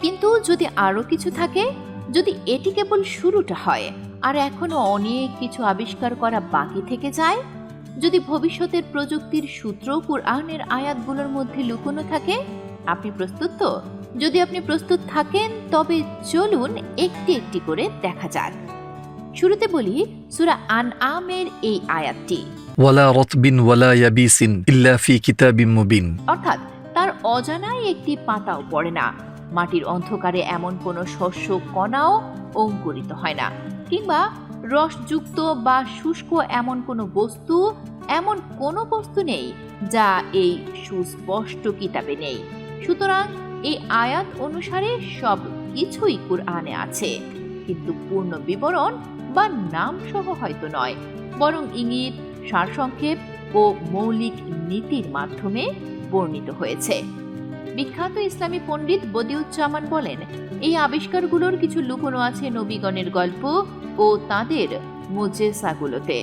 কিন্তু যদি আরও কিছু থাকে যদি এটি কেবল শুরুটা হয় আর এখনও অনেক কিছু আবিষ্কার করা বাকি থেকে যায় যদি ভবিষ্যতের প্রযুক্তির সূত্র কুরআনের আয়াতগুলোর মধ্যে লুকোনো থাকে আপনি প্রস্তুত তো? যদি আপনি প্রস্তুত থাকেন তবে চলুন একটি একটি করে দেখা যাক। শুরুতে বলি সুরা আন আমের এই আয়াতটি। ওয়ালা রতবিন ওয়ালা ইয়াবিসিন ইল্লা ফি কিতাবিম মুবিন। অর্থাৎ তার অজানায় একটি পাতাও পড়ে না। মাটির অন্ধকারে এমন কোনো শস্য, কণাও অঙ্কুরিত হয় না। কিংবা রসযুক্ত বা শুষ্ক এমন কোনো বস্তু, এমন কোনো বস্তু নেই যা এই সুস্পষ্ট কিতাবে নেই। সুতরাং এই আয়াত অনুসারে সব কিছুই কুরআনে আছে। কিন্তু পূর্ণ বিবরণ বা নাম সহ হয়তো নয়। বরং ইঙ্গিত, সারসংক্ষেপ ও মৌলিক নীতির মাধ্যমে বর্ণিত হয়েছে। বিখ্যাত ইসলামী পণ্ডিত বদিউজ্জামান বলেন, এই আবিষ্কারগুলোর কিছু লুকোনো আছে নবীগণের গল্প ও তাদের মোজেসাগুলোতে